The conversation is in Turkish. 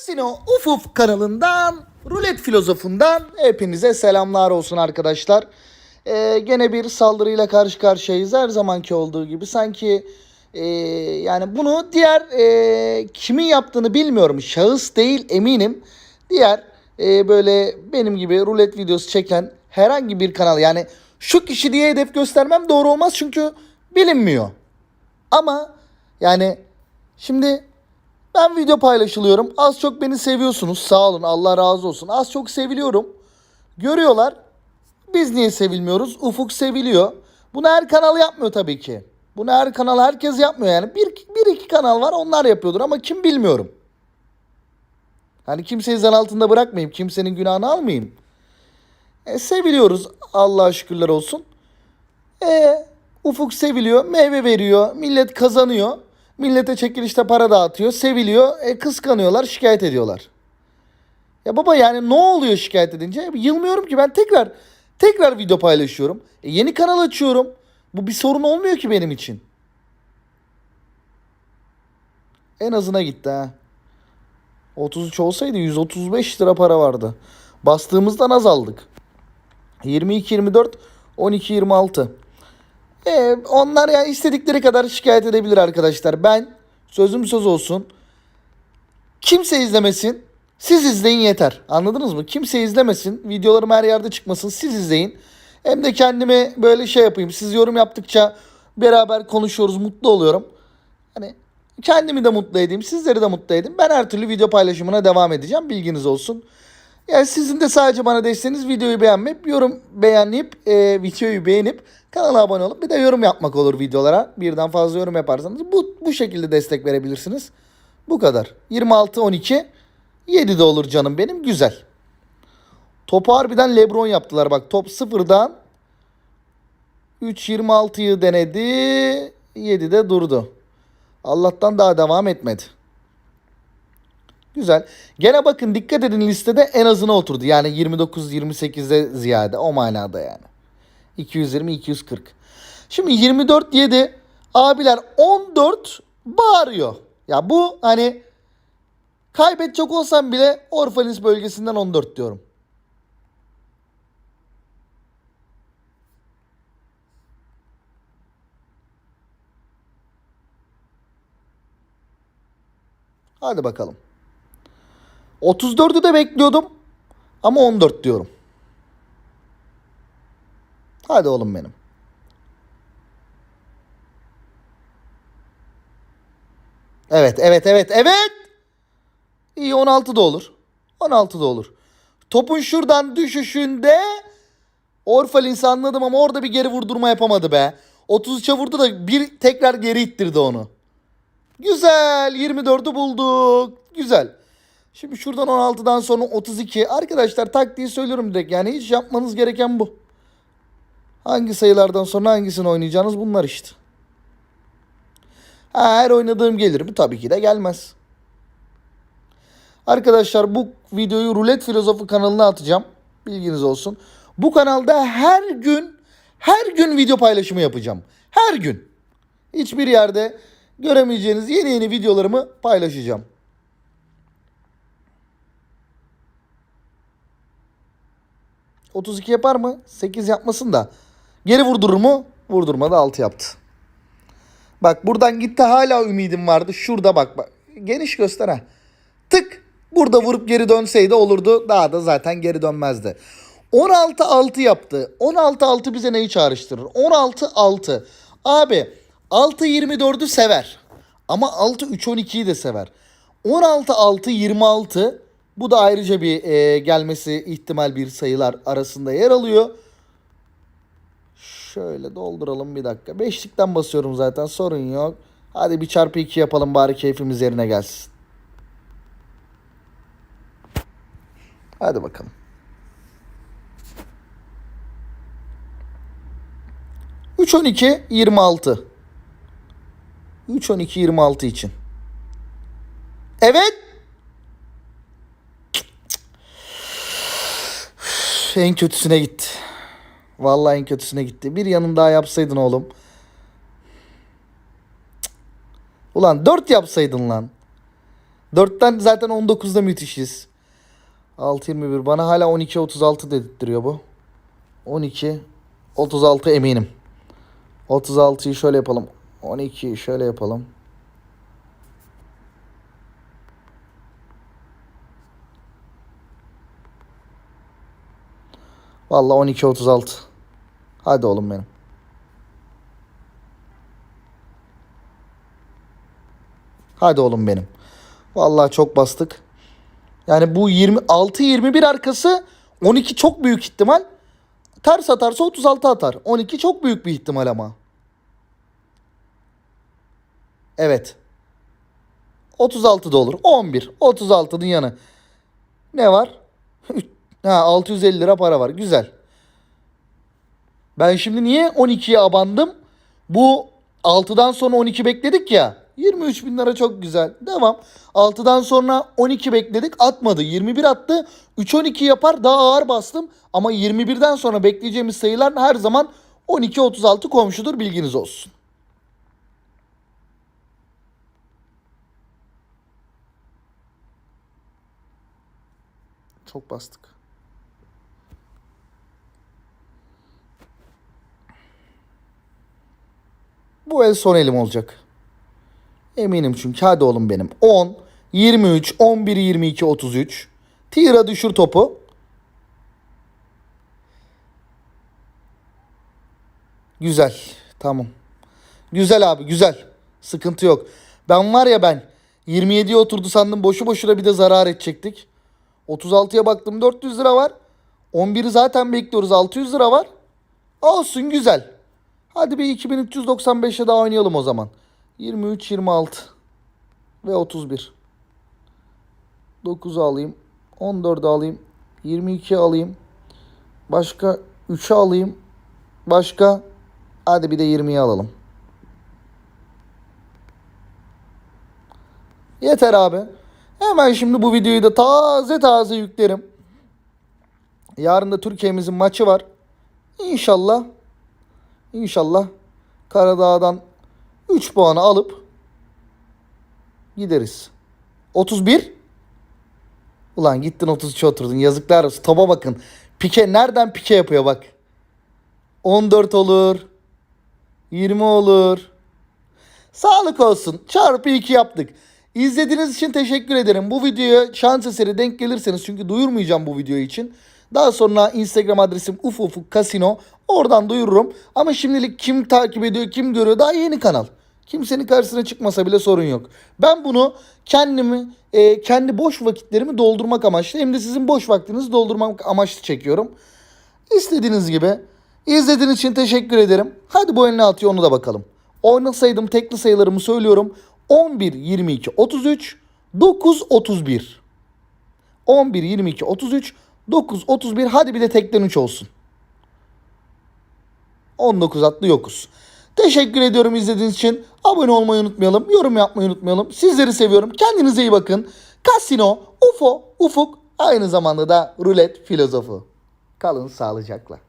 Casino Uf Uf kanalından, Rulet Filozofundan hepinize selamlar olsun arkadaşlar. Ee, gene bir saldırıyla karşı karşıyayız her zamanki olduğu gibi. Sanki e, yani bunu diğer e, kimin yaptığını bilmiyorum. Şahıs değil eminim. Diğer e, böyle benim gibi rulet videosu çeken herhangi bir kanal yani şu kişi diye hedef göstermem doğru olmaz çünkü bilinmiyor. Ama yani şimdi ben video paylaşılıyorum. Az çok beni seviyorsunuz. Sağ olun Allah razı olsun. Az çok seviliyorum. Görüyorlar. Biz niye sevilmiyoruz? Ufuk seviliyor. Bunu her kanal yapmıyor tabii ki. Bunu her kanal herkes yapmıyor yani. Bir, bir iki kanal var onlar yapıyordur ama kim bilmiyorum. Hani kimseyi zan altında bırakmayayım. Kimsenin günahını almayayım. E, seviliyoruz Allah'a şükürler olsun. E, Ufuk seviliyor, meyve veriyor, millet kazanıyor. Millete çekilişte para dağıtıyor, seviliyor, e, kıskanıyorlar, şikayet ediyorlar. Ya baba yani ne oluyor şikayet edince? Yılmıyorum ki ben tekrar tekrar video paylaşıyorum. E, yeni kanal açıyorum. Bu bir sorun olmuyor ki benim için. En azına gitti ha. 33 olsaydı 135 lira para vardı. Bastığımızdan az aldık. 22 24 12 26. Ee, onlar ya istedikleri kadar şikayet edebilir arkadaşlar. Ben sözüm söz olsun. Kimse izlemesin. Siz izleyin yeter. Anladınız mı? Kimse izlemesin. Videolarım her yerde çıkmasın. Siz izleyin. Hem de kendime böyle şey yapayım. Siz yorum yaptıkça beraber konuşuyoruz. Mutlu oluyorum. Hani kendimi de mutlu edeyim. Sizleri de mutlu edeyim. Ben her türlü video paylaşımına devam edeceğim. Bilginiz olsun. Yani sizin de sadece bana desteğiniz videoyu beğenmeyip, yorum beğenip, e, videoyu beğenip kanala abone olup bir de yorum yapmak olur videolara. Birden fazla yorum yaparsanız bu, bu şekilde destek verebilirsiniz. Bu kadar. 26 12 7 de olur canım benim. Güzel. Topu harbiden Lebron yaptılar. Bak top sıfırdan 3.26'yı denedi. 7'de durdu. Allah'tan daha devam etmedi. Güzel. Gene bakın dikkat edin listede en azına oturdu. Yani 29-28'e ziyade o manada yani. 220-240. Şimdi 24-7 abiler 14 bağırıyor. Ya bu hani kaybedecek olsam bile Orfanis bölgesinden 14 diyorum. Hadi bakalım. 34'ü de bekliyordum. Ama 14 diyorum. Hadi oğlum benim. Evet, evet, evet, evet. İyi 16 da olur. 16 da olur. Topun şuradan düşüşünde Orfalin'i anladım ama orada bir geri vurdurma yapamadı be. 33'e vurdu da bir tekrar geri ittirdi onu. Güzel. 24'ü bulduk. Güzel. Şimdi şuradan 16'dan sonra 32. Arkadaşlar taktiği söylüyorum direkt. Yani hiç yapmanız gereken bu. Hangi sayılardan sonra hangisini oynayacağınız bunlar işte. Ha, her oynadığım gelir mi? Tabii ki de gelmez. Arkadaşlar bu videoyu Rulet Filozofu kanalına atacağım. Bilginiz olsun. Bu kanalda her gün her gün video paylaşımı yapacağım. Her gün. Hiçbir yerde göremeyeceğiniz yeni yeni videolarımı paylaşacağım. ...32 yapar mı? 8 yapmasın da... ...geri vurdurur mu? Vurdurmadı 6 yaptı. Bak buradan gitti hala ümidim vardı. Şurada bak bak. Geniş göster ha. Tık. Burada vurup geri dönseydi olurdu. Daha da zaten geri dönmezdi. 16-6 yaptı. 16-6 bize neyi çağrıştırır? 16-6. Abi 6-24'ü sever. Ama 6-3-12'yi de sever. 16-6-26 bu da ayrıca bir e, gelmesi ihtimal bir sayılar arasında yer alıyor. Şöyle dolduralım bir dakika. Beşlikten basıyorum zaten sorun yok. Hadi bir çarpı 2 yapalım bari keyfimiz yerine gelsin. Hadi bakalım. Üç on iki yirmi altı. Üç on iki yirmi altı için. Evet. En kötüsüne gitti. Vallahi en kötüsüne gitti. Bir yanın daha yapsaydın oğlum. Ulan dört yapsaydın lan. 4'ten zaten 19'da müthişiz. 6.21 bana hala 12.36 dedirtiyor bu. 12 36 eminim. 36'yı şöyle yapalım. 12'yi şöyle yapalım. Vallahi 12.36. Hadi oğlum benim. Hadi oğlum benim. Vallahi çok bastık. Yani bu 26 21 arkası 12 çok büyük ihtimal. Ters atarsa 36 atar. 12 çok büyük bir ihtimal ama. Evet. 36 da olur. 11. 36'nın yanı. Ne var? Ha 650 lira para var. Güzel. Ben şimdi niye 12'ye abandım? Bu 6'dan sonra 12 bekledik ya. 23 bin lira çok güzel. Devam. 6'dan sonra 12 bekledik. Atmadı. 21 attı. 3-12 yapar. Daha ağır bastım. Ama 21'den sonra bekleyeceğimiz sayılar her zaman 12-36 komşudur. Bilginiz olsun. Çok bastık. Bu el son elim olacak. Eminim çünkü. Hadi oğlum benim. 10, 23, 11, 22, 33. Tira düşür topu. Güzel. Tamam. Güzel abi güzel. Sıkıntı yok. Ben var ya ben 27'ye oturdu sandım. Boşu boşuna bir de zarar edecektik. 36'ya baktım 400 lira var. 11'i zaten bekliyoruz 600 lira var. Olsun güzel. Hadi bir 2395'e daha oynayalım o zaman. 23, 26 ve 31. 9'u alayım. 14'ü alayım. 22 alayım. Başka 3'ü alayım. Başka hadi bir de 20'yi alalım. Yeter abi. Hemen şimdi bu videoyu da taze taze yüklerim. Yarın da Türkiye'mizin maçı var. İnşallah İnşallah Karadağ'dan 3 puanı alıp gideriz. 31 Ulan gittin 33'e oturdun. Yazıklar olsun. Topa bakın. Pike nereden pike yapıyor bak. 14 olur. 20 olur. Sağlık olsun. Çarpı 2 yaptık. İzlediğiniz için teşekkür ederim. Bu videoya şans eseri denk gelirseniz çünkü duyurmayacağım bu video için. Daha sonra Instagram adresim ufufuk kasino. Oradan duyururum. Ama şimdilik kim takip ediyor, kim görüyor daha yeni kanal. Kimsenin karşısına çıkmasa bile sorun yok. Ben bunu kendimi, e, kendi boş vakitlerimi doldurmak amaçlı hem de sizin boş vaktinizi doldurmak amaçlı çekiyorum. İstediğiniz gibi. İzlediğiniz için teşekkür ederim. Hadi bu el ne atıyor onu da bakalım. Oynasaydım tekli sayılarımı söylüyorum. 11, 22, 33, 9, 31. 11, 22, 33, 9, 31. Hadi bir de tekten 3 olsun. 19 atlı yokuz. Teşekkür ediyorum izlediğiniz için. Abone olmayı unutmayalım. Yorum yapmayı unutmayalım. Sizleri seviyorum. Kendinize iyi bakın. Kasino, UFO, Ufuk aynı zamanda da rulet filozofu. Kalın sağlıcakla.